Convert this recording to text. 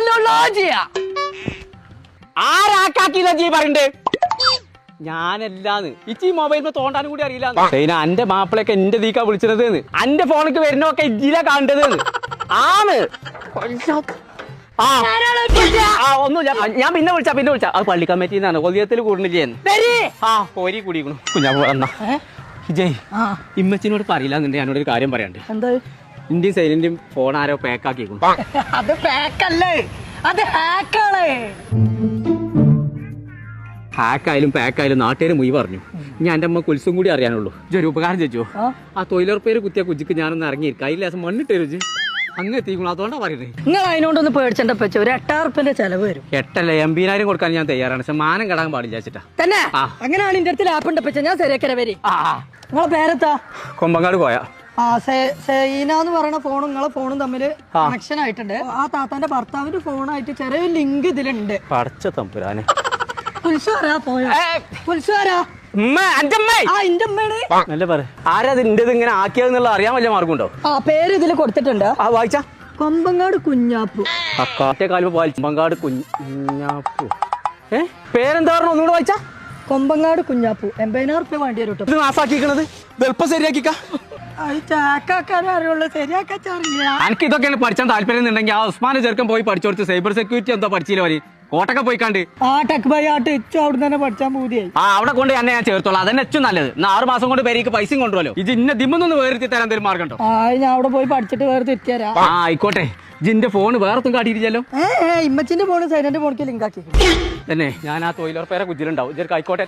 ആക്കലല്ലോ ചെയ്യാ ആരാക്കാക്കില്ല ജീ പറയണ്ടേ? ഞാനല്ലാന്ന്. ഇച്ചി മൊബൈലിൽ തോണ്ടാനും കൂടി അറിയില്ല സൈന അന്റെ മാപ്പിളൊക്കെ എന്റെ ദീക്കാ വിളിച്ചത് അന്റെ ഫോണിക്ക് വരുന്നൊക്കെ ഇജില കണ്ടത് ആണ്. ആ. ആ ഞാൻ പിന്നെ വിളിച്ചാ പിന്നെ വിളിച്ചാ. അത് പള്ളി കമ്മിറ്റിന്നാണ്. കൊതിയത്തിൽ കൂടുന്നില്ലേ ആ കോരി കൂടിക്കണു കുഞ്ഞാ ജയ് ആ. ഇമ്മച്ചിനോട് പറയില്ല എന്നുണ്ടെങ്കിൽ ഞാനോട് ഒരു കാര്യം പറയാണ്ട്. എന്താ? ഇന്ത്യയും സൈലന്റും ഫോൺ ആരോ പാക്കാക്കി അത് പാക്കല്ലേ അത് ഹാക്കാണ് ഹാക്കായാലും പാക്കായാലും നാട്ടുകാർ മുയി പറഞ്ഞു. ഞാൻ എന്റെ അമ്മ കുൽസും കൂടി അറിയാനുള്ളൂ. ഇജ്ജ് ഒരു ഉപകാരം ചോദിച്ചോ ആ? തൊഴിലുറപ്പേര് കുത്തിയ കുജിക്ക് ഞാനൊന്ന് ഇറങ്ങിയിരിക്കാം. അതിൽ ലേസം മണ്ണിട്ട് രുചി അങ്ങ് എത്തിക്കണം അതുകൊണ്ടാണ് പറയുന്നത് നിങ്ങൾ അതിനോടൊന്ന് പേടിച്ചണ്ട പച്ച ഒരു എട്ടാറുപ്പിന്റെ ചെലവ് വരും. എട്ടല്ല എൺപതിനായിരം കൊടുക്കാൻ ഞാൻ തയ്യാറാണ്. പക്ഷെ മാനം കടാൻ പാടില്ല തന്നെ. അങ്ങനെയാണ് ഇന്റെ അടുത്ത് ലാപ്പ് ഉണ്ട് പച്ച ഞാൻ ശരിയാക്കര വരി. നിങ്ങളെ പേരെത്താ കൊമ്പങ്ങാട് പോയാ ആ സെ- സൈന എന്ന് പറയുന്ന ഫോണും നിങ്ങളെ ഫോണും തമ്മിൽ കണക്ഷൻ ആയിട്ടുണ്ട്. ആ താത്താന്റെ ഭർത്താവിന്റെ ഫോണായിട്ട് ചെറിയൊരു ലിങ്ക് ഇതിലുണ്ട്. പടച്ച തമ്പുരാനെ. പുൽസാരാ പോയോ? ഇത് ഇന്റേത് ഇങ്ങനെ ആക്കിയതെന്നുള്ള അറിയാൻ വല്ല മാർഗമുണ്ടോ ആ പേര് ഇതിൽ കൊടുത്തിട്ടുണ്ട്. ആ വായിച്ച. കൊമ്പങ്ങാട് കുഞ്ഞാപ്പു. ആ കാറ്റേ കാലും കൊമ്പങ്ങാട് കുഞ്ഞാപ്പു. ഏ? പേരെന്താ പറഞ്ഞു ഒന്നുകൂടെ വായിച്ച. കൊമ്പങ്ങാട് കുഞ്ഞാപ്പു. എൺപതിനായിരം റുപ്യ വേണ്ടി വരും ഇത് നാസാക്കിക്കണത് എളുപ്പം ശരിയാക്കിക്ക. എനിക്ക് ഇതൊക്കെയാണ് പഠിച്ചാൻ താല്പര്യം ഉണ്ടെങ്കിൽ ആ ഉസ്മാനെ ചെറുക്കൻ പോയി പഠിച്ചു കൊടുത്ത് സൈബർ സെക്യൂരിറ്റി എന്തോ പഠിച്ചില്ല വരി കോട്ടൊക്കെ പോയി കണ്ട്. ആ ടെക് ബൈ അവിടെ തന്നെ പൂതിയായി. ആ അവിടെ കൊണ്ട് തന്നെ ഞാൻ ചേർത്തോളാം. അതന്നെ ഏറ്റവും നല്ലത്. എന്നാ ആറ് മാസം കൊണ്ട് പേരേക്ക് പൈസ കൊണ്ടുവല്ലോ ഇത് ഇന്ന ദിമ്മൊന്നും വേർത്തി തരാൻ തരും മാർഗം ഉണ്ടോ? ആ ഞാൻ അവിടെ പോയി പഠിച്ചിട്ട് വേറെ തിരിച്ചുതരാം ആ ആയിക്കോട്ടെ. ജിന്റെ ഫോൺ വേറെ കാട്ടിയിരിച്ചല്ലോ ഏ ഇമ്മച്ചിന്റെ ഫോണ് സൈലന്റ് ഫോണിക്ക് ലിങ്ക് ആക്കി. തന്നെ ഞാൻ ആ തൊഴിലുറപ്പേരെ കുജിലുണ്ടാവും ഇതൊക്കെ ആയിക്കോട്ടെ